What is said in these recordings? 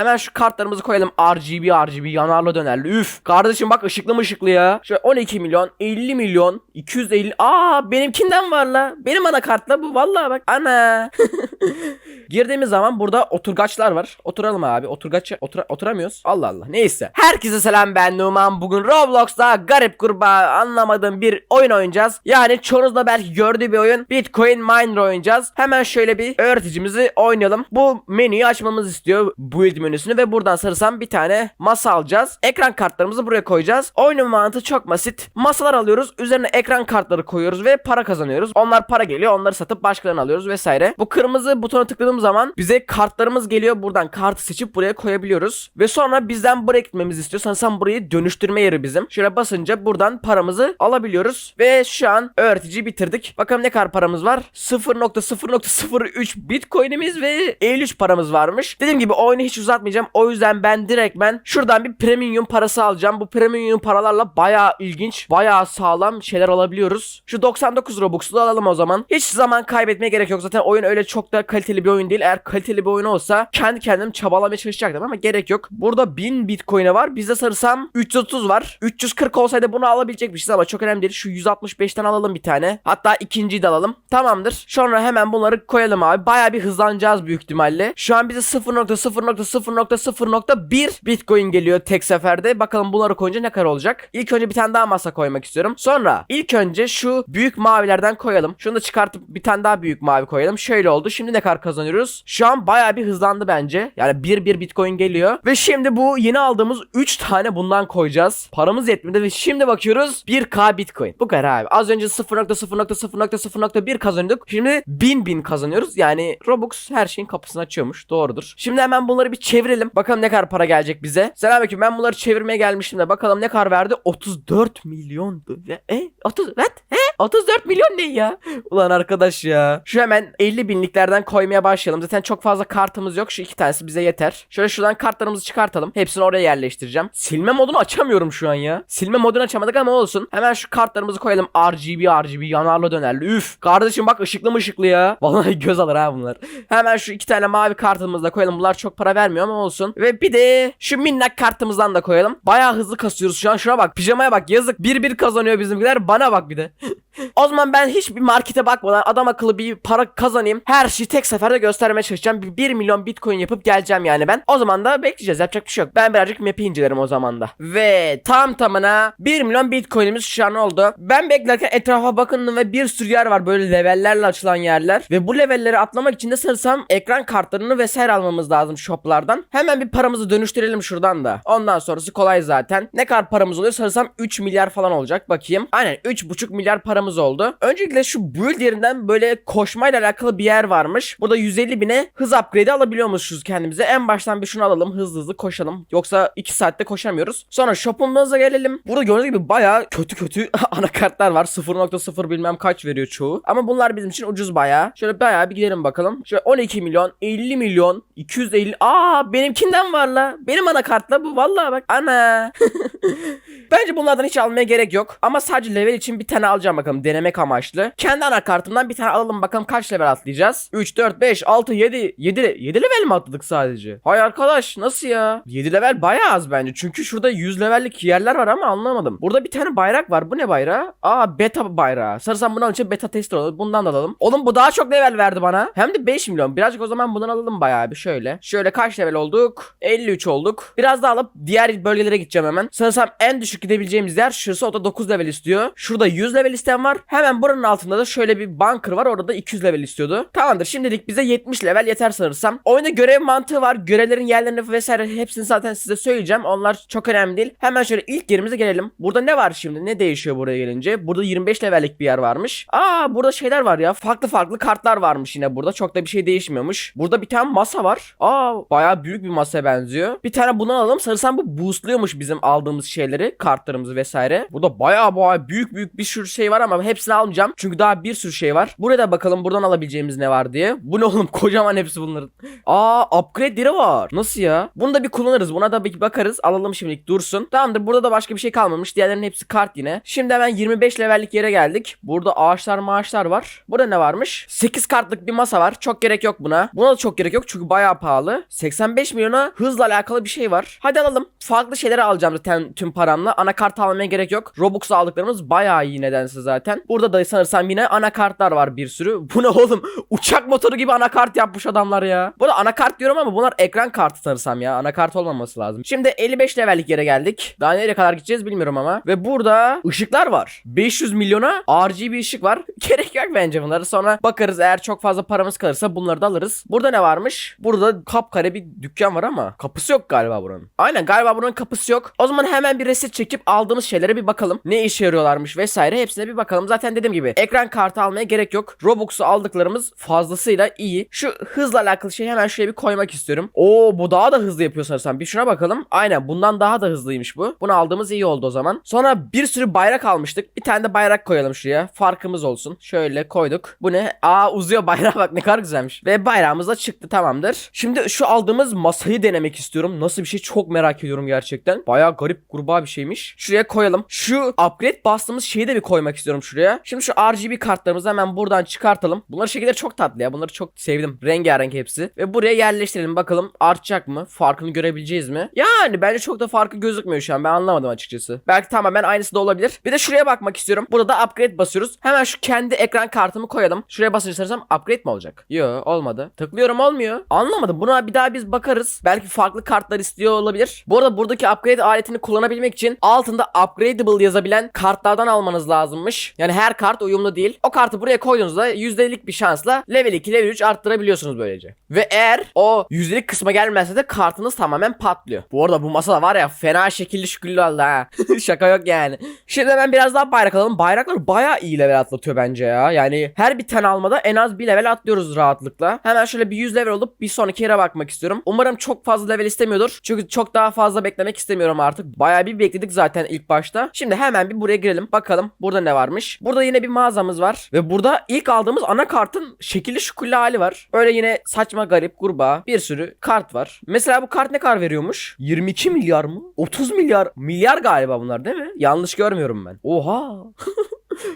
Hemen şu kartlarımızı koyalım. RGB RGB yanarlı dönerli. Üf. Kardeşim bak ışıklı mı ışıklı ya. Şöyle 12 milyon, 50 milyon, 250. Aa benimkinden var la. Benim anakartla bu vallahi bak. Ana. Girdiğimiz zaman burada oturgaçlar var. Oturalım abi. Oturgaç otura- oturamıyoruz. Allah Allah. Neyse. Herkese selam ben Numan. Bugün Roblox'ta garip kurbağa anlamadığım bir oyun oynayacağız. Yani çoğunuz da belki gördüğü bir oyun. Bitcoin Miner oynayacağız. Hemen şöyle bir öğreticimizi oynayalım. Bu menüyü açmamız istiyor. Build menüsünü ve buradan sarısam bir tane masa alacağız. Ekran kartlarımızı buraya koyacağız. Oyunun mantığı çok basit. Masalar alıyoruz. Üzerine ekran kartları koyuyoruz ve para kazanıyoruz. Onlar para geliyor. Onları satıp başkalarını alıyoruz vesaire. Bu kırmızı butona tıkladığım zaman bize kartlarımız geliyor. Buradan kartı seçip buraya koyabiliyoruz. Ve sonra bizden buraya gitmemizi istiyor. Sanırsam burayı dönüştürme yeri bizim. Şöyle basınca buradan paramızı alabiliyoruz. Ve şu an öğreticiyi bitirdik. Bakalım ne kadar paramız var? 0.0.03 bitcoinimiz ve 53 paramız varmış. Dediğim gibi oyunu hiç uzatmayacağım. O yüzden ben direkt ben şuradan bir premium parası alacağım. Bu premium paralarla bayağı ilginç, bayağı sağlam şeyler alabiliyoruz. Şu 99 Robux'u da alalım o zaman. Hiç zaman kaybetmeye gerek yok. Zaten oyun öyle çok da kaliteli bir oyun değil. Eğer kaliteli bir oyun olsa kendi kendim çabalamaya çalışacaktım ama gerek yok. Burada 1000 bitcoin'e var. Bizde sarısam 330 var. 340 olsaydı bunu alabilecekmişiz ama çok önemli değil. Şu 165'ten alalım bir tane. Hatta ikinciyi de alalım. Tamamdır. Sonra hemen bunları koyalım abi. Bayağı bir hızlanacağız büyük ihtimalle. Şu an bize 0.0.0.0.1 bitcoin geliyor tek seferde. Bakalım bunları koyunca ne kadar olacak. İlk önce bir tane daha masa koymak istiyorum. Sonra ilk önce şu büyük mavilerden koyalım. Şunu da çıkartıp bir tane daha büyük mavi koyalım. Şöyle oldu. Şimdi ne kadar kazanıyoruz? Şu an bayağı bir hızlandı bence. Yani 1 1 bitcoin geliyor. Ve şimdi bu yeni aldığımız 3 tane bundan koyacağız. Paramız yetmedi ve şimdi bakıyoruz 1k bitcoin. Bu kadar abi. Az önce 0.0.0.0.1 kazanıyorduk. Şimdi 1000 bin kazanıyoruz. Yani Robux her şeyin kapısını açıyormuş. Doğrudur. Şimdi hemen bunları bir çevirelim. Bakalım ne kadar para gelecek bize. Selamünaleyküm. Ben bunları çevirmeye gelmiştim de bakalım ne kadar verdi? 34 milyon. E? 30 what? He? 34 milyon ne ya? Ulan arkadaş ya. Şu hemen 50 binliklerden koymaya başlayalım. Zaten çok fazla kartımız yok. Şu iki tanesi bize yeter. Şöyle şuradan kartlarımızı çıkartalım. Hepsini oraya yerleştireceğim. Silme modunu açamıyorum şu an ya. Silme modunu açamadık ama olsun. Hemen şu kartlarımızı koyalım. RGB RGB yanarlı dönerli. Üf. Kardeşim bak ışıklı mı ışıklı ya. Vallahi göz alır ha bunlar. Hemen şu iki tane mavi kartımızı da koyalım. Bunlar çok para vermiyor ama olsun. Ve bir de şu minnak kartımızdan da koyalım. Bayağı hızlı kasıyoruz şu an. Şuna bak. Pijamaya bak. Yazık. Bir bir kazanıyor bizimkiler. Bana bak bir de. O zaman ben hiçbir markete bakmadan adam akıllı bir para kazanayım. Her şeyi tek seferde göstermeye çalışacağım. Bir 1 milyon bitcoin yapıp geleceğim yani ben. O zaman da bekleyeceğiz. Yapacak bir şey yok. Ben birazcık map'i incelerim o zaman da. Ve tam tamına 1 milyon bitcoinimiz şu an oldu. Ben beklerken etrafa bakındım ve bir sürü yer var böyle levellerle açılan yerler. Ve bu levelleri atlamak için de sanırsam ekran kartlarını vesaire almamız lazım shoplardan. Hemen bir paramızı dönüştürelim şuradan da. Ondan sonrası kolay zaten. Ne kadar paramız oluyor sanırsam 3 milyar falan olacak. Bakayım. Aynen 3,5 milyar paramız oldu. Öncelikle şu build yerinden böyle koşmayla alakalı bir yer varmış. Burada 150 bine hız upgrade alabiliyormuşuz kendimize. En baştan bir şunu alalım hızlı hızlı koşalım. Yoksa 2 saatte koşamıyoruz. Sonra shop'umuza gelelim. Burada gördüğünüz gibi baya kötü kötü anakartlar var. 0.0 bilmem kaç veriyor çoğu. Ama bunlar bizim için ucuz baya. Şöyle baya bir gidelim bakalım. Şöyle 12 milyon, 50 milyon, 250. Aa benimkinden var la. Benim anakartla bu vallahi bak. Ana. Bence bunlardan hiç almaya gerek yok. Ama sadece level için bir tane alacağım bakalım denemek amaçlı. Kendi anakartımdan bir tane alalım bakalım kaç level atlayacağız. 3, 4, 5, 6, 7, 7, 7 level mi atladık sadece? Hay arkadaş nasıl ya? 7 level bayağı az bence. Çünkü şurada 100 levellik yerler var ama anlamadım. Burada bir tane bayrak var. Bu ne bayrağı? Aa beta bayrağı. Sarısam bunu alınca beta tester olur. Bundan da alalım. Oğlum bu daha çok level verdi bana. Hem de 5 milyon. Birazcık o zaman bundan alalım bayağı bir şöyle. Şöyle kaç level olduk? 53 olduk. Biraz daha alıp diğer bölgelere gideceğim hemen. Sanırsam en düşük gidebileceğimiz yer şurası. O da 9 level istiyor. Şurada 100 level isteyen var. Hemen buranın altında da şöyle bir bunker var. Orada da 200 level istiyordu. Tamamdır. Şimdilik bize 70 level yeter sanırsam. Oyunda görev mantığı var. Görevlerin yerlerini vesaire hepsini zaten size söyleyeceğim. Onlar çok önemli değil. Hemen şöyle ilk yerimize gelelim. Burada ne var şimdi? Ne değişiyor buraya gelince? Burada 25 levellik bir yer varmış. Aa burada şeyler var ya. Farklı farklı kartlar varmış yine burada. Çok da bir şey değişmiyormuş. Burada bir tane masa var. Aa bayağı büyük bir masaya benziyor. Bir tane bunu alalım. Sanırsam bu boostluyormuş bizim aldığımız şeyleri. Kartlarımızı vesaire. Burada bayağı bayağı büyük büyük bir sürü şey var ama hepsini almayacağım. Çünkü daha bir sürü şey var. Buraya da bakalım buradan alabileceğimiz ne var diye. Bu ne oğlum kocaman hepsi bunların. Aa upgrade'leri var. Nasıl ya? Bunu da bir kullanırız. Buna da bir bakarız. Alalım şimdilik dursun. Tamamdır burada da başka bir şey kalmamış. Diğerlerinin hepsi kart yine. Şimdi hemen 25 levellik yere geldik. Burada ağaçlar maaşlar var. Burada ne varmış? 8 kartlık bir masa var. Çok gerek yok buna. Buna da çok gerek yok çünkü bayağı pahalı. 95 milyona hızla alakalı bir şey var. Hadi alalım. Farklı şeyleri alacağım zaten tüm paramla. Anakart almaya gerek yok. Robux aldıklarımız bayağı iyi nedense zaten. Burada da sanırsam yine anakartlar var bir sürü. Bu ne oğlum? Uçak motoru gibi anakart yapmış adamlar ya. Bu da anakart diyorum ama bunlar ekran kartı sanırsam ya. Anakart olmaması lazım. Şimdi 55 levellik yere geldik. Daha nereye kadar gideceğiz bilmiyorum ama. Ve burada ışıklar var. 500 milyona RGB ışık var. Gerek yok bence bunları. Sonra bakarız eğer çok fazla paramız kalırsa bunları da alırız. Burada ne varmış? Burada kapkare bir dükkan var ama kapısı yok galiba buranın. Aynen galiba buranın kapısı yok. O zaman hemen bir reset çekip aldığımız şeylere bir bakalım. Ne işe yarıyorlarmış vesaire hepsine bir bakalım. Zaten dediğim gibi ekran kartı almaya gerek yok. Robux'u aldıklarımız fazlasıyla iyi. Şu hızla alakalı şeyi hemen şuraya bir koymak istiyorum. Oo bu daha da hızlı yapıyor sanırsam. Bir şuna bakalım. Aynen bundan daha da hızlıymış bu. Bunu aldığımız iyi oldu o zaman. Sonra bir sürü bayrak almıştık. Bir tane de bayrak koyalım şuraya. Farkımız olsun. Şöyle koyduk. Bu ne? Aa uzuyor bayrağa bak ne kadar güzelmiş. Ve bayrağımız da çıktı tamamdır. Şimdi şu aldığımız masayı denemek istiyorum. Nasıl bir şey çok merak ediyorum gerçekten. Baya garip gruba bir şeymiş. Şuraya koyalım. Şu upgrade bastığımız şeyi de bir koymak istiyorum şuraya. Şimdi şu RGB kartlarımızı hemen buradan çıkartalım. Bunların şekilleri çok tatlı ya. Bunları çok sevdim. Rengarenk hepsi. Ve buraya yerleştirelim. Bakalım artacak mı? Farkını görebileceğiz mi? Yani bence çok da farkı gözükmüyor şu an. Ben anlamadım açıkçası. Belki tamamen aynısı da olabilir. Bir de şuraya bakmak istiyorum. Burada da upgrade basıyoruz. Hemen şu kendi ekran kartımı koyalım. Şuraya basınca upgrade mi olacak? Yo olmadı. Tıklıyorum olmuyor. Anlamadım. Buna bir daha biz bakarız. Belki farklı kartlar istiyor olabilir. Bu arada buradaki upgrade aletini kullanabilmek için altında upgradable yazabilen kartlardan almanız lazımmış. Yani her kart uyumlu değil. O kartı buraya koyduğunuzda %'lik bir şansla level 2 level 3 arttırabiliyorsunuz böylece. Ve eğer o %'lik kısma gelmezse de kartınız tamamen patlıyor. Bu arada bu masada var ya fena şekilli şükürlü oldu ha. Şaka yok yani. Şimdi hemen biraz daha bayrak alalım. Bayraklar bayağı iyi level atlatıyor bence ya. Yani her bir tane almada en az bir level atlıyoruz rahatlıkla. Hemen şöyle bir 100 level olup bir sonraki yere bakmak istiyorum. Umarım çok fazla level istemiyordur. Çünkü çok daha fazla beklemek istemiyorum artık. Bayağı bir bekledik zaten ilk başta. Şimdi hemen bir buraya girelim. Bakalım burada ne varmış. Burada yine bir mağazamız var. Ve burada ilk aldığımız anakartın şekilli şükürlü hali var. Öyle yine saçma garip kurbağa bir sürü kart var. Mesela bu kart ne kadar veriyormuş? 22 milyar mı? 30 milyar. Milyar galiba bunlar değil mi? Yanlış görmüyorum ben. Oha.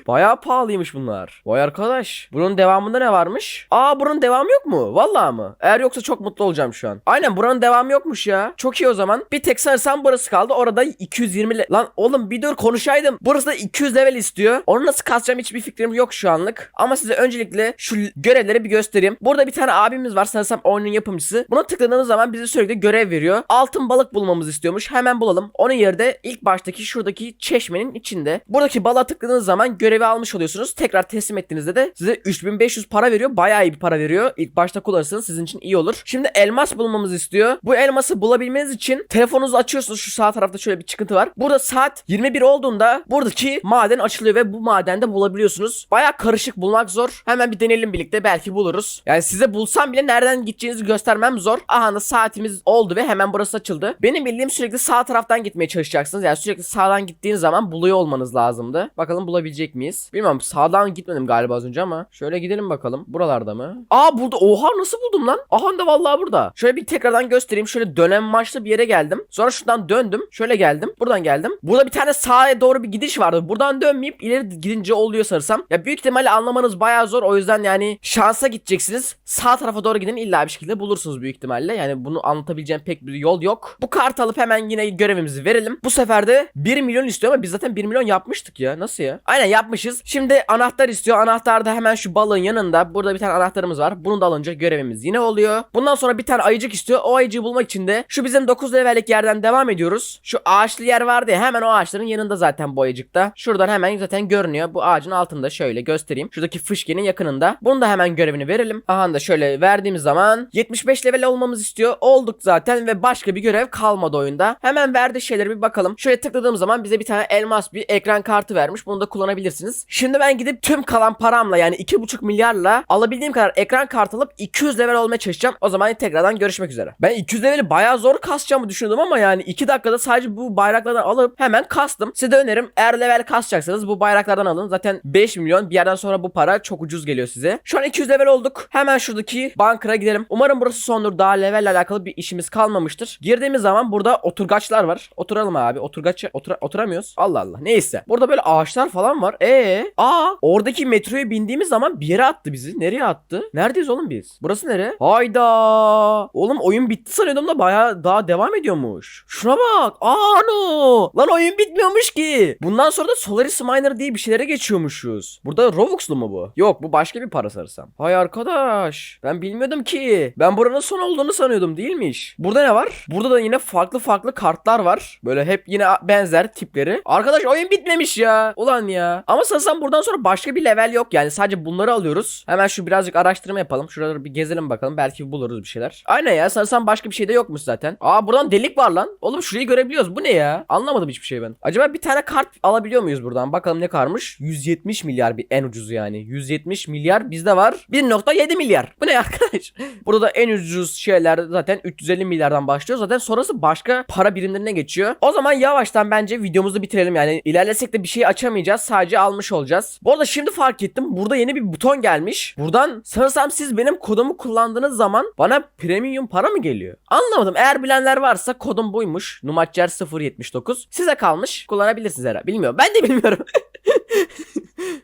Bayağı pahalıymış bunlar. Vay arkadaş. Bunun devamında ne varmış? Aa bunun devamı yok mu? Vallahi mı? Eğer yoksa çok mutlu olacağım şu an. Aynen buranın devamı yokmuş ya. Çok iyi o zaman. Bir tek sanırsam burası kaldı. Orada 220 le- Lan oğlum bir dur konuşaydım. Burası da 200 level istiyor. Onu nasıl kasacağım hiçbir fikrim yok şu anlık. Ama size öncelikle şu görevleri bir göstereyim. Burada bir tane abimiz var sanırsam oyunun yapımcısı. Buna tıkladığınız zaman bize sürekli görev veriyor. Altın balık bulmamızı istiyormuş. Hemen bulalım. Onun yeri de ilk baştaki şuradaki çeşmenin içinde. Buradaki balığa tıkladığınız zaman görevi almış oluyorsunuz. Tekrar teslim ettiğinizde de size 3500 para veriyor. Bayağı iyi bir para veriyor. İlk başta kullanırsanız sizin için iyi olur. Şimdi elmas bulmamızı istiyor. Bu elması bulabilmeniz için telefonunuzu açıyorsunuz. Şu sağ tarafta şöyle bir çıkıntı var. Burada saat 21 olduğunda buradaki maden açılıyor ve bu madende bulabiliyorsunuz. Bayağı karışık bulmak zor. Hemen bir deneyelim birlikte. Belki buluruz. Yani size bulsam bile nereden gideceğinizi göstermem zor. Aha saatimiz oldu ve hemen burası açıldı. Benim bildiğim sürekli sağ taraftan gitmeye çalışacaksınız. Yani sürekli sağdan gittiğiniz zaman buluyor olmanız lazımdı. Bakalım bulabilecek miyiz? Bilmiyorum sağdan gitmedim galiba az önce ama. Şöyle gidelim bakalım. Buralarda mı? Aa burada. Oha nasıl buldum lan? Aha da vallahi burada. Şöyle bir tekrardan göstereyim. Şöyle dönem maçlı bir yere geldim. Sonra şuradan döndüm. Şöyle geldim. Buradan geldim. Burada bir tane sağa doğru bir gidiş vardı. Buradan dönmeyip ileri gidince oluyor sanırsam. Ya büyük ihtimalle anlamanız bayağı zor. O yüzden yani şansa gideceksiniz. Sağ tarafa doğru gidin illa bir şekilde bulursunuz büyük ihtimalle. Yani bunu anlatabileceğim pek bir yol yok. Bu kartı alıp hemen yine görevimizi verelim. Bu sefer de 1 milyon istiyor ama biz zaten 1 milyon yapmıştık ya. Nasıl ya? Aynen yapmışız. Şimdi anahtar istiyor. Anahtar da hemen şu balığın yanında. Burada bir tane anahtarımız var. Bunu da alınca görevimiz yine oluyor. Bundan sonra bir tane ayıcık istiyor. O ayıcığı bulmak için de şu bizim 9 levellik yerden devam ediyoruz. Şu ağaçlı yer vardı ya hemen o ağaçların yanında zaten bu ayıcıkta. Şuradan hemen zaten görünüyor. Bu ağacın altında şöyle göstereyim. Şuradaki fışkenin yakınında. Bunu da hemen görevini verelim. Aha da şöyle verdiğimiz zaman 75 level olmamız istiyor. Olduk zaten ve başka bir görev kalmadı oyunda. Hemen verdiği şeylere bir bakalım. Şöyle tıkladığım zaman bize bir tane elmas bir ekran kartı vermiş. Bunu da kullanabilirsiniz. Şimdi ben gidip tüm kalan paramla yani 2,5 milyarla alabildiğim kadar ekran kartı alıp 200 level olmaya çalışacağım. O zaman tekrardan görüşmek üzere. Ben 200 leveli bayağı zor kasacağımı düşündüm ama yani 2 dakikada sadece bu bayraklardan alıp hemen kastım. Size de önerim eğer level kasacaksanız bu bayraklardan alın. Zaten 5 milyon bir yerden sonra bu para çok ucuz geliyor size. Şu an 200 level olduk. Hemen şuradaki bankara gidelim. Umarım burası sondur. Daha levelle alakalı bir işimiz kalmamıştır. Girdiğimiz zaman burada oturgaçlar var. Oturalım abi. Oturgaç otura- oturamıyoruz. Allah Allah. Neyse. Burada böyle ağaçlar falan var. Var. E, aa oradaki metroya bindiğimiz zaman bir yere attı bizi. Nereye attı? Neredeyiz oğlum biz? Burası nere? Hayda. Oğlum oyun bitti sanıyordum da bayağı daha devam ediyormuş. Şuna bak. Aa no. Lan oyun bitmiyormuş ki. Bundan sonra da Solaris Miner diye bir şeylere geçiyormuşuz. Burada Robux'lu mu bu? Yok bu başka bir para sanırsam. Hay arkadaş. Ben bilmiyordum ki. Ben buranın son olduğunu sanıyordum değilmiş. Burada ne var? Burada da yine farklı farklı kartlar var. Böyle hep yine benzer tipleri. Arkadaş oyun bitmemiş ya. Ulan ya. Ama sanırsam buradan sonra başka bir level yok. Yani sadece bunları alıyoruz. Hemen şu birazcık araştırma yapalım. Şuraları bir gezelim bakalım. Belki buluruz bir şeyler. Aynen ya. Sanırsam başka bir şey de yokmuş zaten. Aa buradan delik var lan. Oğlum şurayı görebiliyoruz. Bu ne ya? Anlamadım hiçbir şey ben. Acaba bir tane kart alabiliyor muyuz buradan? Bakalım ne karmış? 170 milyar bir en ucuzu yani. 170 milyar bizde var. 1.7 milyar. Bu ne arkadaş? Burada da en ucuz şeyler zaten 350 milyardan başlıyor. Zaten sonrası başka para birimlerine geçiyor. O zaman yavaştan bence videomuzu bitirelim. Yani ilerlesek de bir şey açamayacağız. Sadece almış olacağız. Bu arada şimdi fark ettim. Burada yeni bir buton gelmiş. Buradan sanırsam siz benim kodumu kullandığınız zaman bana premium para mı geliyor? Anlamadım. Eğer bilenler varsa kodum buymuş. Numatcer 079. Size kalmış. Kullanabilirsiniz herhalde. Bilmiyorum. Ben de bilmiyorum.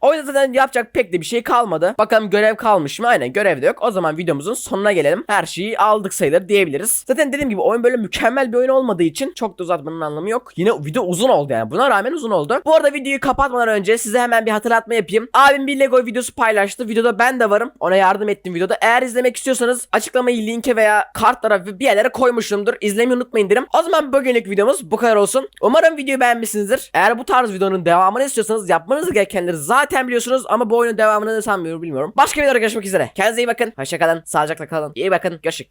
O yüzden zaten yapacak pek de bir şey kalmadı. Bakalım görev kalmış mı? Aynen görev de yok. O zaman videomuzun sonuna gelelim. Her şeyi aldık sayılır diyebiliriz. Zaten dediğim gibi oyun böyle mükemmel bir oyun olmadığı için çok da uzatmanın anlamı yok. Yine video uzun oldu yani. Buna rağmen uzun oldu. Bu arada videoyu kapatmadan önce size hemen bir hatırlatma yapayım. Abim bir Lego videosu paylaştı. Videoda ben de varım. Ona yardım ettim videoda. Eğer izlemek istiyorsanız açıklamayı linke veya kartlara bir yerlere koymuşumdur. İzlemeyi unutmayın derim. O zaman bugünlük videomuz bu kadar olsun. Umarım videoyu beğenmişsinizdir. Eğer bu tarz videonun devamını istiyorsanız yapmanız gerekenleri zaten biliyorsunuz ama bu oyunun devamını da sanmıyorum bilmiyorum. Başka videoda görüşmek üzere. Kendinize iyi bakın. Hoşçakalın. Sağlıcakla kalın. İyi bakın. Görüşürüz.